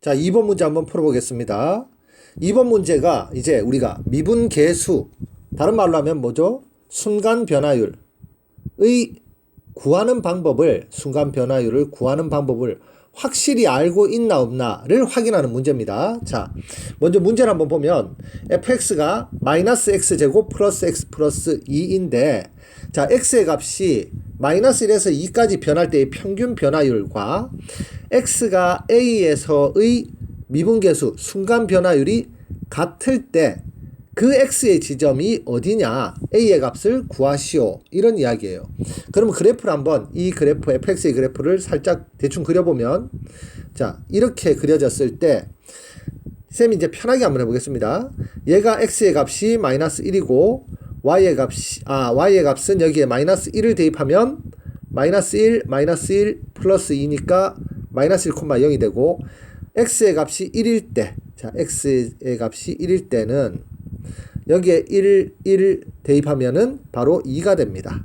자, 2번 문제 한번 풀어보겠습니다. 2번 문제가 이제 우리가 미분 계수, 다른 말로 하면 뭐죠? 순간 변화율의 구하는 방법을, 순간 변화율을 구하는 방법을 확실히 알고 있나 없나를 확인하는 문제입니다. 자, 먼저 문제를 한번 보면 fx가 마이너스 x제곱 플러스 x 플러스 2인데 자, x의 값이 마이너스 1에서 2까지 변할 때의 평균 변화율과 x가 a에서의 미분계수 순간 변화율이 같을 때 그 x의 지점이 어디냐? A의 값을 구하시오. 이런 이야기예요. 그러면 그래프를 한번 이 그래프 fx의 그래프를 살짝 대충 그려보면 자 이렇게 그려졌을 때 쌤이 이제 편하게 한번 해보겠습니다. 얘가 x의 값이 마이너스 1이고 y의 값이 아 y의 값은 여기에 마이너스 1을 대입하면 마이너스 1 마이너스 1 플러스 2니까 마이너스 1,0이 되고 x의 값이 1일 때 자, x의 값이 1일 때는 여기에 1, 1 대입하면은 바로 2가 됩니다.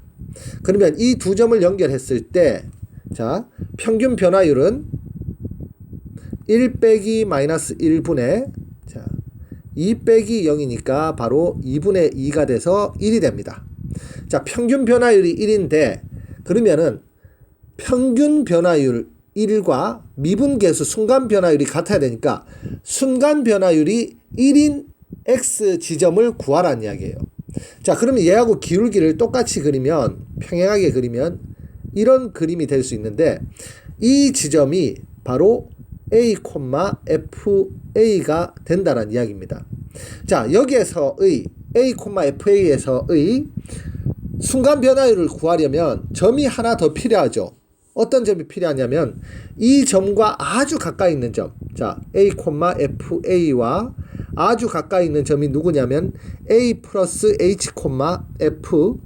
그러면 이 두 점을 연결했을 때, 자, 평균 변화율은 1 빼기 마이너스 1분의, 자, 2 빼기 0이니까 바로 2분의 2가 돼서 1이 됩니다. 자, 평균 변화율이 1인데, 그러면은 평균 변화율 1과 미분 계수 순간 변화율이 같아야 되니까 순간 변화율이 1인 x 지점을 구하라는 이야기예요. 자, 그러면 얘하고 기울기를 똑같이 그리면 평행하게 그리면 이런 그림이 될 수 있는데 이 지점이 바로 a, fa가 된다는 이야기입니다. 자, 여기에서의 a, fa에서의 순간 변화율을 구하려면 점이 하나 더 필요하죠. 어떤 점이 필요하냐면 이 점과 아주 가까이 있는 점. 자, a, fa와 아주 가까이 있는 점이 누구냐면 a 플러스 h, f,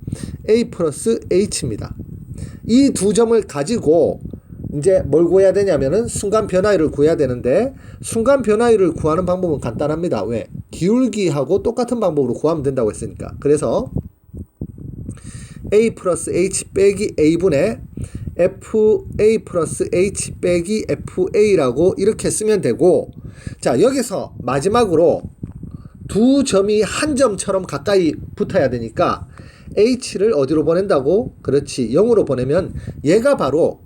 a 플러스 h입니다. 이 두 점을 가지고 이제 뭘 구해야 되냐면은 순간 변화율을 구해야 되는데 순간 변화율을 구하는 방법은 간단합니다. 왜? 기울기하고 똑같은 방법으로 구하면 된다고 했으니까. 그래서 a 플러스 h 빼기 a분의 fa 플러스 h 빼기 fa라고 이렇게 쓰면 되고 자 여기서 마지막으로 두 점이 한 점처럼 가까이 붙어야 되니까 h를 어디로 보낸다고? 그렇지 0으로 보내면 얘가 바로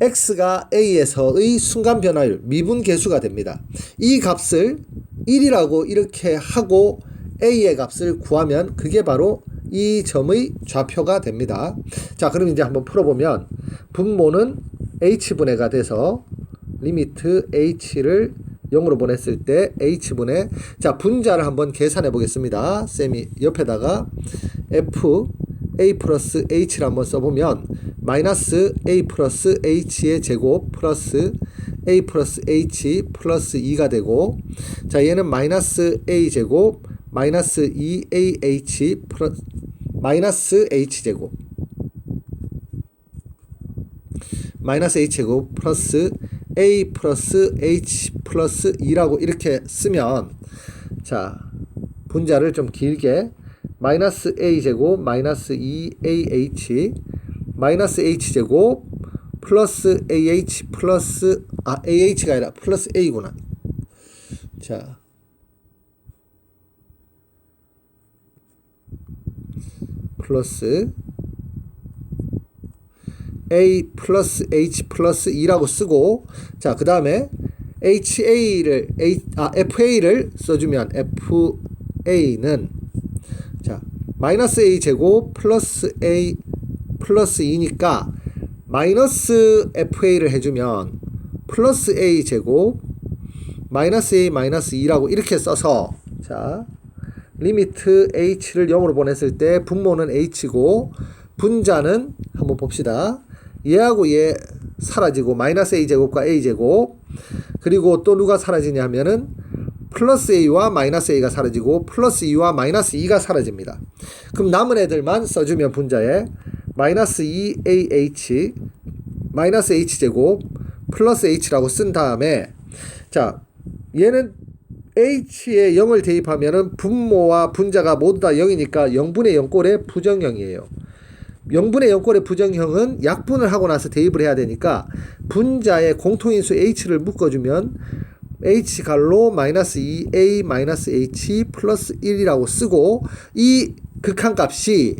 x가 a에서의 순간 변화율 미분 계수가 됩니다. 이 값을 1이라고 이렇게 하고 a의 값을 구하면 그게 바로 이 점의 좌표가 됩니다. 자, 그럼 이제 한번 풀어보면 분모는 h분해가 돼서 리미트 h를 0으로 보냈을 때 h분의 자 분자를 한번 계산해 보겠습니다. 쌤이 옆에다가 f a 플러스 h를 한번 써보면 마이너스 a 플러스 h의 제곱 플러스 a 플러스 h 플러스 2가 되고 자 얘는 마이너스 a 제곱 마이너스 2ah 플러스 마이너스 h 제곱. 마이너스 h 제곱 플러스 a 플러스 h 플러스 2라고 이렇게 쓰면 자 분자를 좀 길게 마이너스 a 제곱 마이너스 2ah 마이너스 h 제곱 플러스 ah 플러스 아 ah가 아니라 플러스 a구나. 자 플러스 a 플러스 h 플러스 2라고 쓰고 자 그 다음에 ha를 a, 아, fa를 써주면 fa는 자 마이너스 a 제곱 플러스 a 플러스 2니까 마이너스 fa를 해주면 플러스 a 제곱 마이너스 a 마이너스 2라고 이렇게 써서 자 리미트 h를 0으로 보냈을 때 분모는 h고 분자는 한번 봅시다. 얘하고 얘 사라지고 마이너스 a 제곱과 a 제곱 그리고 또 누가 사라지냐 하면은 플러스 a와 마이너스 a가 사라지고 플러스 2와 마이너스 2가 사라집니다. 그럼 남은 애들만 써주면 분자에 마이너스 2ah 마이너스 h 제곱 플러스 h라고 쓴 다음에 자 얘는 h에 0을 대입하면은 분모와 분자가 모두 다 0이니까 0분의 0꼴의 부정형이에요. 0분의 0꼴의 부정형은 약분을 하고 나서 대입을 해야 되니까 분자의 공통인수 h를 묶어주면 h 갈로 마이너스 2a 마이너스 h 플러스 1이라고 쓰고 이 극한값이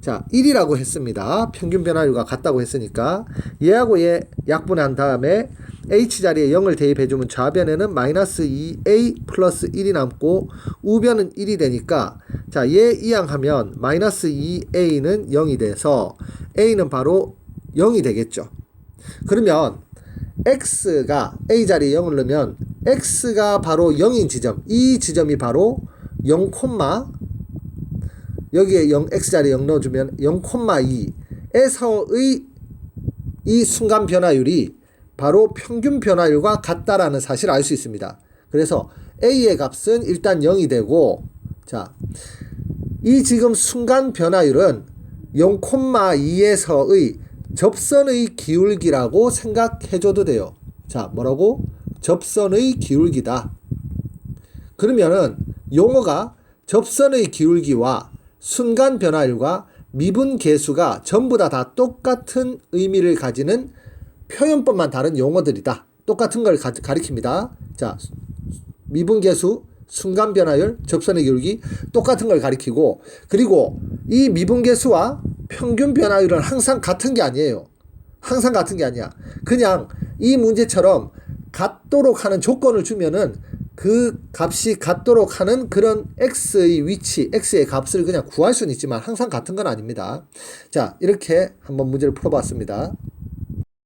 자 1이라고 했습니다. 평균 변화율과 같다고 했으니까 얘하고 얘 약분한 다음에 h 자리에 0을 대입해주면 좌변에는 마이너스 2a 플러스 1이 남고 우변은 1이 되니까 자 얘 이항하면 마이너스 2a는 0이 돼서 a는 바로 0이 되겠죠. 그러면 x가 a 자리에 0을 넣으면 x가 바로 0인 지점 이 지점이 바로 0, 여기에 0 x 자리에 0 넣어주면 0,2에서의 이 순간 변화율이 바로 평균 변화율과 같다라는 사실을 알 수 있습니다. 그래서 a의 값은 일단 0이 되고 자, 이 지금 순간 변화율은 0,2에서의 접선의 기울기라고 생각해줘도 돼요. 자, 뭐라고? 접선의 기울기다. 그러면은 용어가 접선의 기울기와 순간 변화율과 미분 계수가 전부 다, 다 똑같은 의미를 가지는 표현법만 다른 용어들이다. 똑같은 걸 가, 가리킵니다. 자, 미분 계수, 순간 변화율, 접선의 기울기 똑같은 걸 가리키고 그리고 이 미분 계수와 평균 변화율은 항상 같은 게 아니에요. 항상 같은 게 아니야. 그냥 이 문제처럼 같도록 하는 조건을 주면은 그 값이 같도록 하는 그런 x의 위치, x의 값을 그냥 구할 수는 있지만 항상 같은 건 아닙니다. 자, 이렇게 한번 문제를 풀어봤습니다.